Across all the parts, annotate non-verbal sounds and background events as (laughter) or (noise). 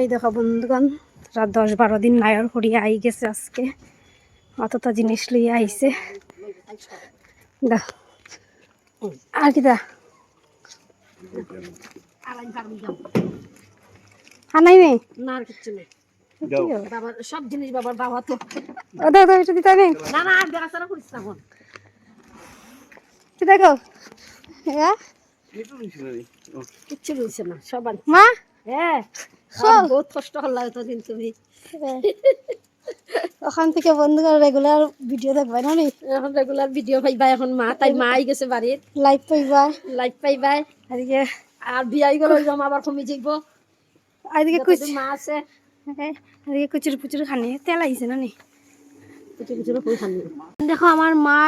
এই দেখো বন্ধুগণ রাত দশ বারো দিন নায়র হরিয়া আই গেছে আজকে। অতটা জিনিস লইয়া আইছে। দা আর কি দা? আর নেই? না আর কিচ্ছু নেই। বাবার সব জিনিস বাবার বাবা তো। ও এটা দিতে নেই না না আর বেড়াচারা করিস না এখন। দেখো? হ্যাঁ কিচ্ছু রয়েছে না সবার মা? হ্যাঁ। সব? বহুত কষ্ট হল এতদিন তুমি। ওখান থেকে রেগুলার ভিডিও দেখবে না এখন রেগুলার ভিডিও পাইবা এখন মা তাই মা আই গেছে লাইভ পাইবা। এদিকে আর বিয়াই গেল জমা আবার কমে যাইব কুচ মা আছে। হ্যাঁ, এদিকে কুচুর পুচুর খানি তেল আইছে না নি? দেখো আমার মা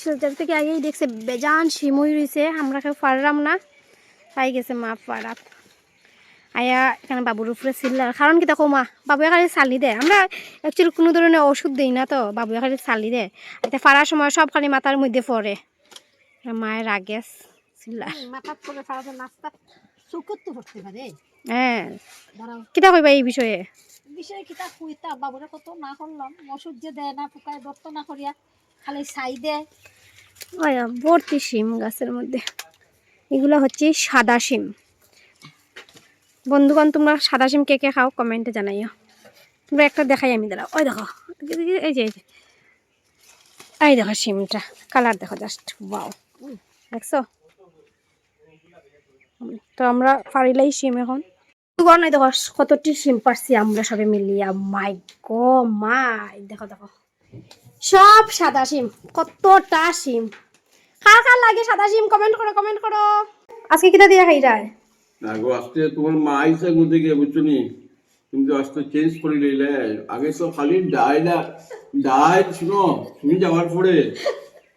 শিলচর থেকে আগেই দেখছে বেজান শিমুই রয়েছে আমরা কেউ পারলাম না। তাই গেছে মা পাড়াত আয়া এখানে বাবুর উপরে চিল্লার কারণ কি দেখো মা বাবু খালি চালি দেয়। আমরা অ্যাকচুয়ালি কোনো ধরনের ওষুধ দিই না তো বাবু খালি চালি দেয়। এটা ফাড়ার সময় সব খালি মাথার মধ্যে পড়ে। মায়ের আগে চিল্লার হ্যাঁ কিতা কইবা এই বিষয়ে? বিষয়ে কিতা কুইতা? বাবুরে কত না করলাম ওষুধ যে দেয় না পোকায় দত্ত না করিয়া খালি ছাই দেয়। ভর্তি শিম গাছের মধ্যে। এগুলো হচ্ছে সাদা শিম। বন্ধুগণ, তোমরা সাদা শিম কে কে খাও কমেন্টে জানাইও। তোমরা একটা দেখাই আমি, দাঁড়াও। ওই দেখো, এই যে এই যে। এই দেখো শিমটা কালার দেখো জাস্ট বাও দেখছ? তো আমরা পারিলাই শিম এখন। এই দেখো, কতটি শিম পারছি আমরা সবে মিলিয়া। মাই গো মাই দেখো দেখো। সব সাদা সিম, কতটা সিম। কার কার লাগে সাদা সিম কমেন্ট করো কমেন্ট করো। আজকে কিটা দিয়ে খাই যায় না গো আজকে তোমার মা আইসা গুতে গিয়ে বুঝছ নি তুমি তো আজকে চেঞ্জ করে নিলে আগে তো খালি ডাইলা ডাই শুনো তুমি যাওয়ার পরে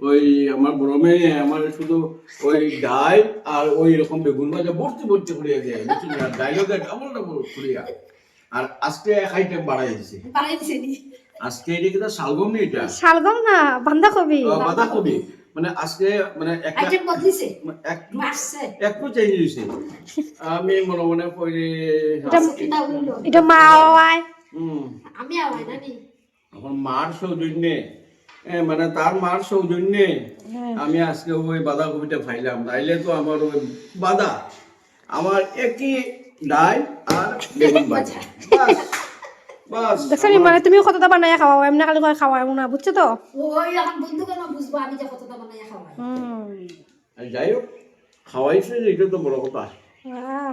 ওই আমার বড় মেয়ে আমার শুধু ওই ডাই আর ওই রকম বেগুন ভাজা ভর্তি ভর্তি করিয়া দেয় বুঝছ না ডাবল ডাবল করিয়া আর আজকে এক আইটেম বাড়াই দিছে বাড়াই দিছে আজকে এটা কিন্তু শালগম নি এটা শালগম না বাঁধাকপি বাঁধাকপি মানে আজকে মানে একটা আইটেম একটু চেঞ্জ হয়েছে। আমি মনে মনে করি এটা মা আয় আমি আওয়াই না এখন মার সৌজন্যে। এ, মানে তার মার সৌজন্যে আমি আজকে ওই বাঁধাকপিটা খাইলাম। তাইলে তো আমার ওই বাদা আমার একই ডাই আর বেগুন ভাজা। (laughs) বাস বাস দেখছ নি মানে তুমি কতটা বানাই খাওয়াও এমনি খালি করে খাওয়াও না বুঝছ তো? ওই এখন বন্ধু কেন বুঝব আমি যে কতটা বানাইয়া খাওয়াই। হুম। যাই হোক খাওয়াইছে এটা তো বড় কথা। হ্যাঁ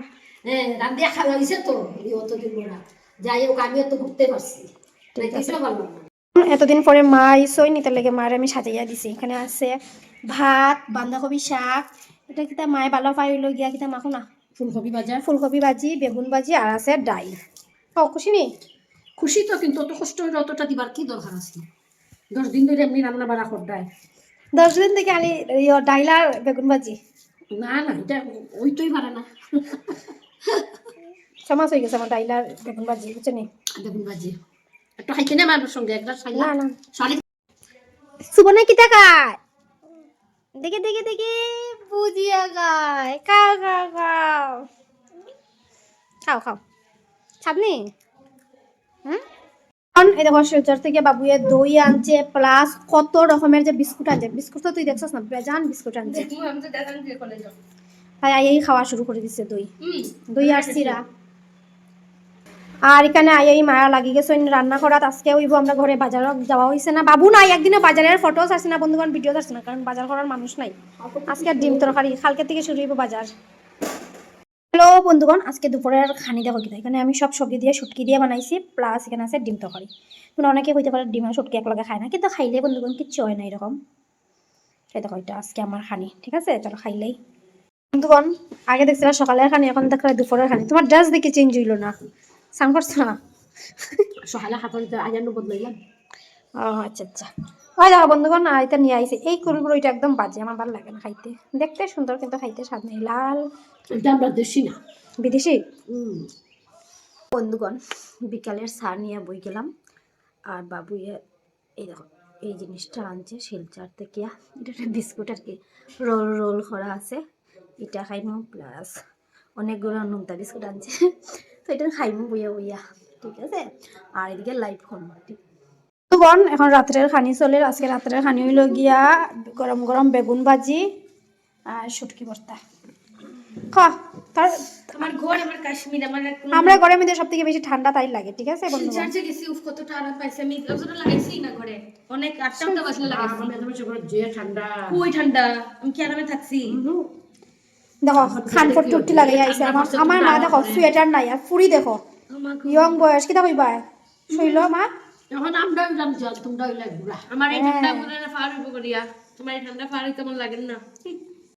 রান্দিয়া খাওয়াইছে তো এই অতদিন বড়া যাই হোক আমিও তো ঘুরতে পারছি। এতদিন পরে মা ইসই নিতে লেগে মার আমি সাজাইয়া দিছি। এখানে আছে ভাত বাঁধাকপি শাক এটা কিতা মায়ে ভালো পাই লই গিয়া কিতা মাখো না? ফুলকপি বাজার ফুলকপি ভাজি বেগুন ভাজি আর আছে ডাইল। ও খুশি নি? খুশি তো কিন্তু অত কষ্ট হইলে অতটা দিবার কি দরকার আছে? দশ দিন ধরে এমনি রান্না বাড়া করডায় দশ দিন থেকে আলি ইয়ো ডাইল আর বেগুন ভাজি? না না এটা ওইটাই পারে না। ছমাস হয়ে গেছে আমার ডাইল বেগুন ভাজি বুঝছ নি? দেখুন বাজি একটু খাইতে না আমার সঙ্গে একটা না না। শালি সুবনে কিতা খায় দেখে দেখে দেখে বুঝিয়া গায় খাও খাও খাও। খাও খাও। ছাদনি হুম? এখন এই দেখো শিলচর থেকে বাবুয়ে দই আনছে প্লাস কত রকমের যে বিস্কুট আনছে। বিস্কুট তো তুই দেখছস না? বেজান বিস্কুট আনছে। তাই আই খাওয়া শুরু করে দিছে দই। দই আর এখানে আই মায়া লাগি গেছে রান্না করাত। আজকে হইব আমরা ঘরে বাজার যাওয়া হয়েছে না। বাবু নাই একদিনে বাজারের ফটো আসছে না বন্ধুগণ ভিডিও আসছে না কারণ বাজার করার মানুষ নাই। আজকে ডিম তরকারি কালকে থেকে শুরু হইব বাজার। হ্যালো বন্ধুগণ, আজকে দুপুরের খানি দেখো কিনা। এখানে আমি সব সবজি দিয়ে শুটকি দিয়ে বানাইছি প্লাস এখানে আছে ডিম তরকারি। কিন্তু অনেকে হইতে পারে ডিম আর শুটকি একলগে খায় না, কিন্তু খাইলে বন্ধুগণ কিচ্ছু হয় না এরকম। এই দেখো, এটা আজকে আমার খানি, ঠিক আছে? চলো খাইলেই। বন্ধুগণ, আগে দেখছিলাম সকালের খানি, এখন দেখলে দুপুরের খানি। তোমার ড্রেস দেখে চেঞ্জ হইল না। সান করছ না? সকালে হাতের আজানো বদলাইলাম ও আচ্ছা আচ্ছা। ওই দেখো বন্ধুগণ এটা নিয়ে আইছে। এই কুরকুর ওইটা একদম বাজে আমার ভালো লাগে না খাইতে। দেখতে সুন্দর কিন্তু খাইতে স্বাদ নেই। লাল। এটা আমরা দেশি না। বিদেশি? বন্ধুগণ বিকালের সার নিয়ে বই গেলাম। আর বাবুয়ে এই দেখো এই জিনিসটা আনছে শিলচার থেকে। এটা একটা বিস্কুট আর কি। রোল রোল করা আছে। এটা খাইমু প্লাস অনেকগুলো নোনতা বিস্কুট আনছে। তো এটা খাইমু বইয়া বইয়া। ঠিক আছে? আর এদিকে লাইভ করব ঠিক? বন্ধুগণ এখন রাত্রের খানি চলে আজকে রাত্রের খানি হইল গিয়া গরম গরম বেগুন ভাজি আর শুটকি ভর্তা। আমার ঘর আমার কাশ্মীর আমার কোনো আমরা ঘরের মধ্যে সব থেকে বেশি ঠান্ডা তাই লাগে ঠিক আছে বন্ধুগণ চার্চে গেছি উফ কতটা আরাম পাইছি আমি। অতটা লাগাইছি না ঘরে? অনেক আটটা আটটা লাগাইছি। যে ঠান্ডা। ওই ঠান্ডা? আমি কি আরামে থাকছি? দেখো টুটি লাগাই আইছে। আমার আমার মা দেখো সোয়েটার নাই আর ফুরি দেখো। ইয়ং বয়স কিতা কইবা? শৈল মা? এখন আমরা হইলাম জল তোমরা হইলে ঘুরা আমার এই ঠান্ডা মনে না ফার হইব করিয়া তোমার এই ঠান্ডা ফার কেমন লাগে না।